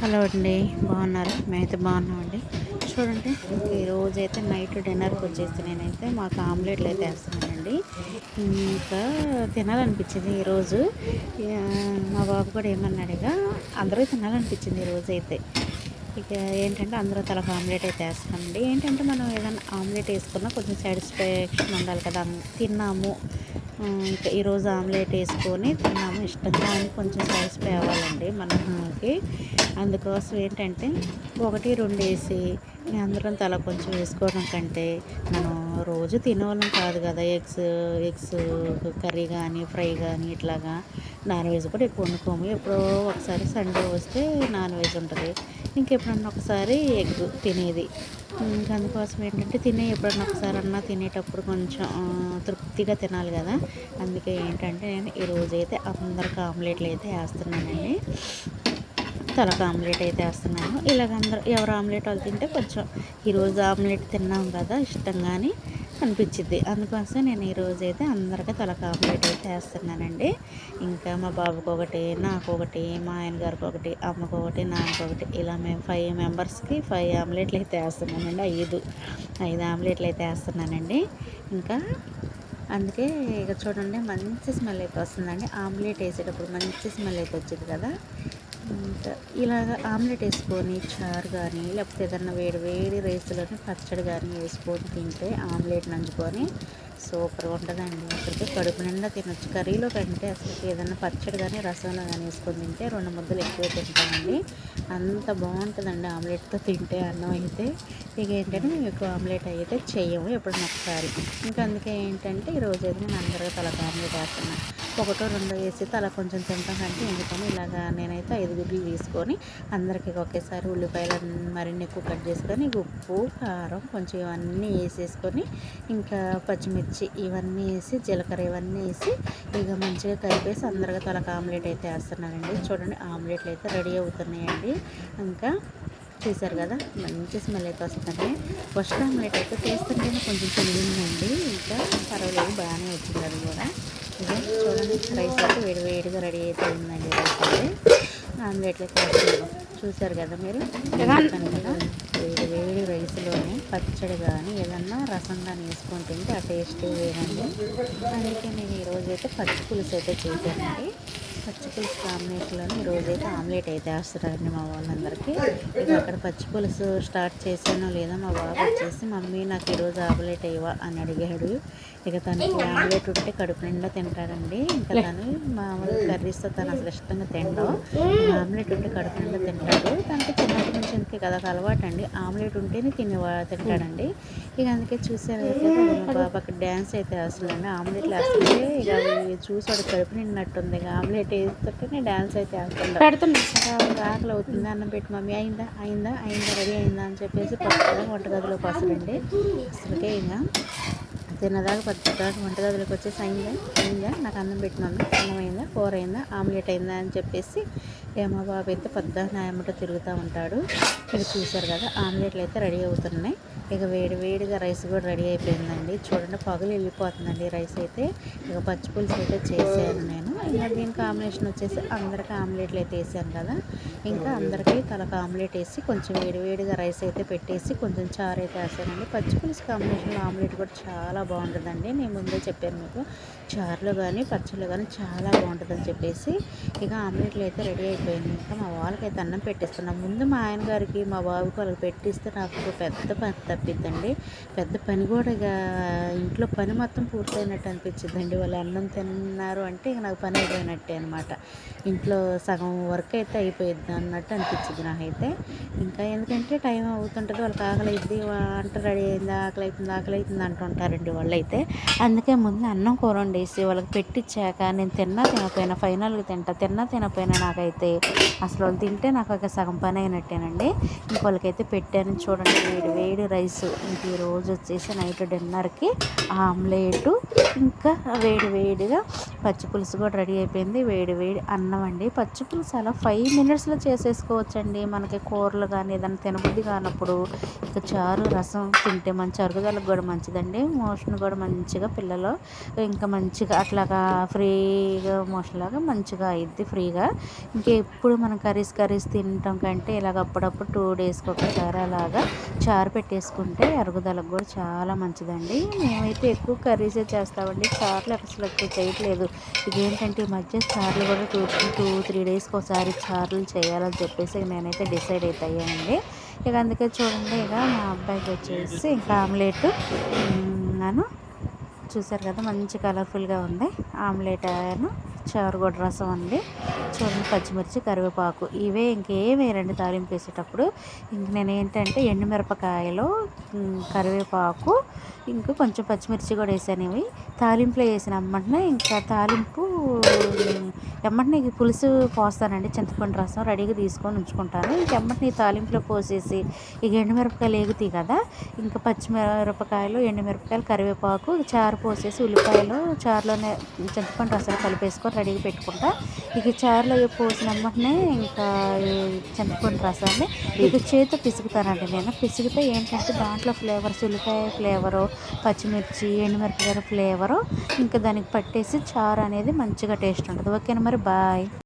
Hello అండి బాగున్నారు? మేమైతే బాగున్నామండి. చూడండి ఈరోజు అయితే నైట్ డిన్నర్కి వచ్చేసి నేనైతే మాకు ఆమ్లెట్లు అయితే వేస్తున్నానండి. ఇంకా తినాలనిపించింది ఈరోజు మా బాబు కూడా ఏమన్నాడుగా అందరూ తినాలనిపించింది ఈరోజు అయితే. ఇక ఏంటంటే అందరూ తలకు ఆమ్లెట్ అయితే వేస్తున్నామండి ఏంటంటే మనం ఏదైనా ఆమ్లెట్ వేసుకున్నా కొంచెం సాటిస్ఫాక్షన్ ఉండాలి కదా తిన్నాము. ఇంకా ఈరోజు ఆమ్లెట్ వేసుకొని తిన్నాము. ఇష్టంగా అని కొంచెం సైజ్ పేవాలండి మనకి అందుకోసం ఏంటంటే ఒకటి రెండు వేసి అందరం తల కొంచెం వేసుకోవడం కంటే మనం రోజు తినేవాళ్ళం కాదు కదా. ఎగ్స్ ఎగ్స్ కర్రీ కానీ ఫ్రై కానీ ఇట్లాగా నాన్ వెజ్ కూడా ఎక్కువ వండుకోము. ఎప్పుడో ఒకసారి సండే వస్తే నాన్ వెజ్ ఉంటుంది. ఇంకెప్పుడన్నా ఒకసారి ఎగ్ తినేది. ఇంకా అందుకోసం ఏంటంటే తినే ఎప్పుడన్నా ఒకసారి అన్నా తినేటప్పుడు కొంచెం తృప్తిగా తినాలి కదా. అందుకే ఏంటంటే నేను ఈరోజు అయితే అందరికి ఆమ్లెట్లు అయితే వేస్తున్నానండి. తలకు ఆమ్లెట్ అయితే వేస్తున్నాను. ఇలాగ అందరూ ఎవరు ఆమ్లెట్ వాళ్ళు తింటే కొంచెం ఈరోజు ఆమ్లెట్ తిన్నాం కదా ఇష్టంగాని అనిపించింది అందుకోసం నేను ఈరోజు అయితే అందరికీ తలకు ఆమ్లెట్ అయితే వేస్తున్నానండి. ఇంకా మా బాబుకి ఒకటి నాకు ఒకటి మా ఆయన గారికి ఒకటి అమ్మకు ఒకటి నాన్నకు ఒకటి ఇలా మేము ఫైవ్ మెంబర్స్కి ఫైవ్ ఆమ్లెట్లు అయితే వేస్తున్నానండి. ఐదు ఐదు ఆమ్లెట్లు అయితే వేస్తున్నానండి. ఇంకా అందుకే ఇక చూడండి మంచి స్మెల్ అయితే వస్తుందండి. ఆమ్లెట్ వేసేటప్పుడు మంచి స్మెల్ అయితే వచ్చింది కదా. ఇంకా ఇలాగ ఆమ్లెట్ వేసుకొని చారు కానీ లేకపోతే ఏదన్నా వేడి వేడి రైస్లోని పచ్చడి కానీ వేసుకొని తింటే ఆమ్లెట్ నంచుకొని సూపర్గా ఉంటుందండి. అసలుకి కడుపు నిండా తినొచ్చు. కర్రీలో కంటే అసలుకి ఏదైనా పచ్చడి కానీ రసంలో కానీ వేసుకొని తింటే రెండు ముద్దలు ఎక్కువ తింటామండి. అంత బాగుంటుందండి ఆమ్లెట్తో తింటే అన్నం అయితే. ఇక ఏంటంటే మేము ఎక్కువ ఆమ్లెట్ అయితే చెయ్యము ఎప్పుడు ఒకసారి. ఇంకా అందుకే ఏంటంటే ఈరోజు అయితే నేను అందరికీ తలకు ఆమ్లెట్ వేస్తున్నాను ఒకటో రెండో వేసి తల కొంచెం తింటాం కంటే ఎందుకని ఇలాగా నేనైతే ఐదు గుడ్లు తీసుకొని అందరికీ ఒకేసారి ఉల్లిపాయలు మరిన్ని ఎక్కువ కట్ చేసుకొని ఉప్పు కారం కొంచెం ఇవన్నీ వేసేసుకొని ఇంకా పచ్చిమిర్చి ఇవన్నీ వేసి జీలకర్ర ఇవన్నీ వేసి ఇక మంచిగా కలిపేసి అందరికీ తలకు ఆమ్లెట్ అయితే వేస్తున్నానండి. చూడండి ఆమ్లెట్లు అయితే రెడీ అవుతున్నాయండి. ఇంకా చూసారు కదా? మంచి స్మెల్ అయితే వస్తుంది. ఫస్ట్ ఆమ్లెట్ అయితే చేస్తుంటేనే కొంచెం తెలియదండి ఇంకా పర్వాలేదు బాగానే వచ్చింది అది కూడా. ఇదే చూడండి రైస్ అయితే వేడి వేడిగా రెడీ అయితే ఉందండి రైస్ అయితే. ఆమ్లెట్లు చూసారు కదా మీరు? కదా వేడి వేడి రైస్లోనే పచ్చడి కానీ ఏదన్నా రసం కానీ వేసుకొని తింటే ఆ టేస్ట్ వేరండి. అందుకే నేను ఈరోజు అయితే పచ్చి పులుసు అయితే చేశానండి. పచ్చి పులుసు కాంబినేషన్లో ఈరోజైతే ఆమ్లెట్ అయితే వేస్తారండి మా వాళ్ళందరికీ. ఇక అక్కడ పచ్చి పులుసు స్టార్ట్ చేశానో లేదా మా బాబు వచ్చేసి మమ్మీ నాకు ఈరోజు ఆమ్లెట్ అయ్యవా అని అడిగాడు. ఇక తనకి ఆమ్లెట్ ఉంటే కడుపు నిండా తింటాడండి. ఇంకా తను మామూలు కర్రీస్తో తను అసలు ఇష్టంగా తినడం ఆమ్లెట్ ఉంటే కడుపు నిండా తింటాడు. తనకి చిన్నప్పటి నుంచి ఎందుకే కదా అలవాటు అండి ఆమ్లెట్ ఉంటేనే తినే తింటాడండి. ఇక అందుకే చూసాను మా బాబు అక్కడ డ్యాన్స్ అయితే వేస్తుందండి ఆమ్లెట్లు వేస్తుంటే ఇక చూసాడు కడుపు నిండినట్టుంది. ఇక ఆమ్లెట్ వేస్తుంటే డ్యాన్స్ అయితే వేస్తుంటా ఆకలి అవుతుంది అన్నం పెట్టి మమ్మీ. అయిందా? అయిందా? అయిందా? రెడీ అయిందా? అని చెప్పేసి పక్కన వంటగదిలోకి వస్తాడండి అసలుకే ఇంకా తిన్నదాకా పద్దదాకా వంటగదిలోకి వచ్చేసి అయిందా? అయిందా? నాకు అన్నం పెట్టిన అన్నం అయిందా? కూర అయిందా? ఆమ్లెట్ అయిందా? అని చెప్పేసి ఏమో బాబు అయితే పెద్ద న్యాయమట తిరుగుతూ ఉంటాడు. ఇది చూశారు కదా ఆమ్లెట్లు అయితే రెడీ అవుతున్నాయి. ఇక వేడి వేడిగా రైస్ కూడా రెడీ అయిపోయిందండి. చూడండి పగులు వెళ్ళిపోతుందండి రైస్ అయితే. ఇక పచ్చి పులుసు అయితే చేశాను నేను. ఇంకా దీని కాంబినేషన్ వచ్చేసి అందరికీ ఆమ్లెట్లు అయితే వేసాను కదా. ఇంకా అందరికీ తలకు ఆమ్లెట్ వేసి కొంచెం వేడివేడిగా రైస్ అయితే పెట్టేసి కొంచెం చారు అయితే వేసానండి పచ్చిపులుసు కాంబినేషన్లో ఆమ్లెట్ కూడా చాలా బాగుంటుందండి. నేను ముందే చెప్పాను మీకు చారులో కానీ పచ్చళ్ళు కానీ చాలా బాగుంటుందని చెప్పేసి. ఇక ఆమ్లెట్లు అయితే రెడీ అయిపోయింది. ఇంకా మా వాళ్ళకైతే అన్నం పెట్టిస్తున్నాం. ముందు మా ఆయన గారికి మా బాబుకి వాళ్ళకి పెట్టిస్తే నాకు పెద్ద పని తప్పిద్దండి. పెద్ద పని కూడా ఇక ఇంట్లో పని మొత్తం పూర్తయినట్టు అనిపించిందండి వాళ్ళు అన్నం తిన్నారు అంటే ఇక నాకు పని అయిపోయినట్టే అనమాట ఇంట్లో సగం వర్క్ అయితే అయిపోయింది అన్నట్టు అనిపించింది నాకైతే. ఇంకా ఎందుకంటే టైం అవుతుంటుంది వాళ్ళకి ఆకలి అయింది వంట రెడీ అయింది ఆకలి అవుతుంది ఆకలి అవుతుంది అంటుంటారండి వాళ్ళు అయితే అందుకే ముందు అన్నం కూర వండేసి వాళ్ళకి పెట్టించాక నేను తిన్నా తినపోయినా ఫైనల్గా తింటా తిన్నా తినపోయినా నాకైతే అసలు వాళ్ళు తింటే నాకు ఒక సగం పని అయినట్టేనండి ఇంక వాళ్ళకైతే పెట్టాను చూడండి వేడి వేడి రైస్. ఇంక ఈరోజు వచ్చేసి నైట్ డిన్నర్కి ఆమ్లెట్ ఇంకా వేడి వేడిగా పచ్చి పులుసు కూడా రెడీ అయిపోయింది. వేడి వేడి అన్నం అండి. పచ్చి పులుసు అలా ఫైవ్ మినిట్స్లో చేసేసుకోవచ్చండి. మనకి కూరలు కానీ ఏదైనా తినబుద్ధి కానప్పుడు ఇక చారు రసం తింటే మంచి అరుగుదలకు కూడా మంచిదండి. మోషన్ కూడా మంచిగా పిల్లలు ఇంకా మంచిగా అట్లాగా ఫ్రీగా మోషన్ లాగా మంచిగా అయింది ఫ్రీగా. ఇంకా ఎప్పుడు మనం కర్రీస్ కర్రీస్ తినటం కంటే ఇలాగ అప్పుడప్పుడు టూ డేస్కి ఒకసారి అలాగా చారు పెట్టేసుకుంటే అరుగుదలకు కూడా చాలా మంచిదండి. మేమైతే ఎక్కువ కర్రీసే చేస్తామండి. చారులు అసలు ఎక్కువ చేయట్లేదు. ఇదేంటంటే ఈ మధ్య చార్లు కూడా టూ టూ త్రీ డేస్కి ఒకసారి చార్లు చేయాలని చెప్పేసి నేనైతే డిసైడ్ అవుతాయండి ఇక అందుకే చూడండి ఇక మా అబ్బాయికి వచ్చేసి ఇంకా ఆమ్లెట్ నన్ను చూసారు కదా మంచి కలర్ఫుల్గా ఉంది. ఆమ్లెట్ అను చారు రసం అండి. చూడండి పచ్చిమిర్చి కరివేపాకు. ఇవే ఇంకేమి రెండు తాలింపు వేసేటప్పుడు. ఇంక నేను ఏంటంటే ఎండుమిరపకాయలు కరివేపాకు ఇంకా కొంచెం పచ్చిమిర్చి కూడా వేసాను ఇవి. తాలింపులో వేసిన అమ్మంటనే ఇంకా తాలింపు ఎమ్మటిని పులుసు పోస్తానండి చింతపండు రసం రెడీగా తీసుకొని ఉంచుకుంటాను. ఇంక ఎమ్మంటనే తాలింపులో పోసేసి ఇక ఎండుమిరపకాయలు ఎగుతాయి కదా ఇంకా పచ్చిమిరపకాయలు ఎండుమిరపకాయలు కరివేపాకు చారు పోసేసి ఉల్లిపాయలు చారులోనే చింతపండు రసం కలిపేసుకొని కడిగి పెట్టుకుంటా. ఇక చారులో పోసిన వెంటనే ఇంకా చింతపండు రసాన్ని ఇక చేతితో పిసుకుతానండి నేను. పిసిగితే ఏంటంటే దాంట్లో ఫ్లేవర్స్ ఉల్లిపాయ ఫ్లేవరు పచ్చిమిర్చి ఎండుమిరపకాయ ఫ్లేవరు ఇంకా దానికి పట్టేసి చారు అనేది మంచిగా టేస్ట్ ఉంటుంది. ఓకేనా మరి? బాయ్.